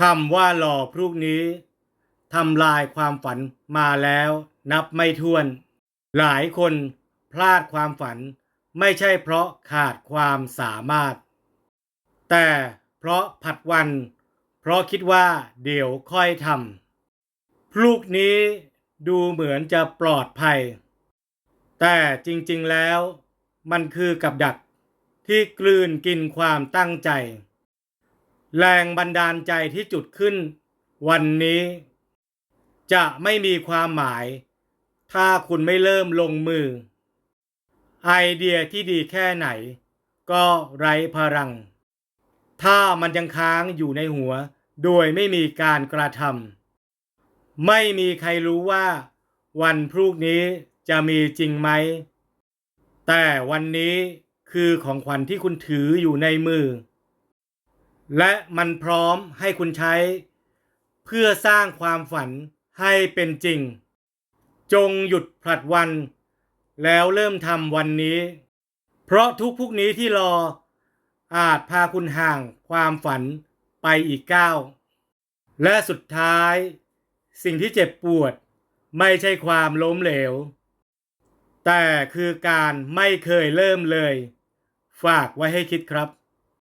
คำว่ารอพรุ่งนี้ทำลายความฝันมาแล้วนับไม่ถ้วน หลายคนพลาดความฝันไม่ใช่เพราะขาดความสามารถ แต่เพราะผัดวัน เพราะคิดว่าเดี๋ยวค่อยทำพรุ่งนี้ดูเหมือนจะปลอดภัย แต่จริงๆแล้วมันคือกับดักที่กลืนกินความตั้งใจ แรงบันดาลใจที่จุดขึ้น วันนี้ จะไม่มีความหมาย ถ้าคุณไม่เริ่มลงมือ ไอเดียที่ดีแค่ไหน ก็ไร้พลัง ถ้ามันยังค้างอยู่ในหัว โดยไม่มีการกระทำไม่มีใครรู้ว่า วันพรุ่งนี้จะมีจริงไหม แต่วันนี้คือของขวัญที่คุณถืออยู่ในมือ และมันพร้อมให้คุณใช้ เพื่อสร้างความฝันให้เป็นจริง จงหยุดผลัดวัน แล้วเริ่มทำวันนี้ เพราะทุกพรุ่งนี้ที่รอ อาจพาคุณห่างความฝันไปอีกก้าวและสุดท้าย สิ่งที่เจ็บปวด ไม่ใช่ความล้มเหลว แต่คือการไม่เคยเริ่มเลย ฝากไว้ให้คิดครับ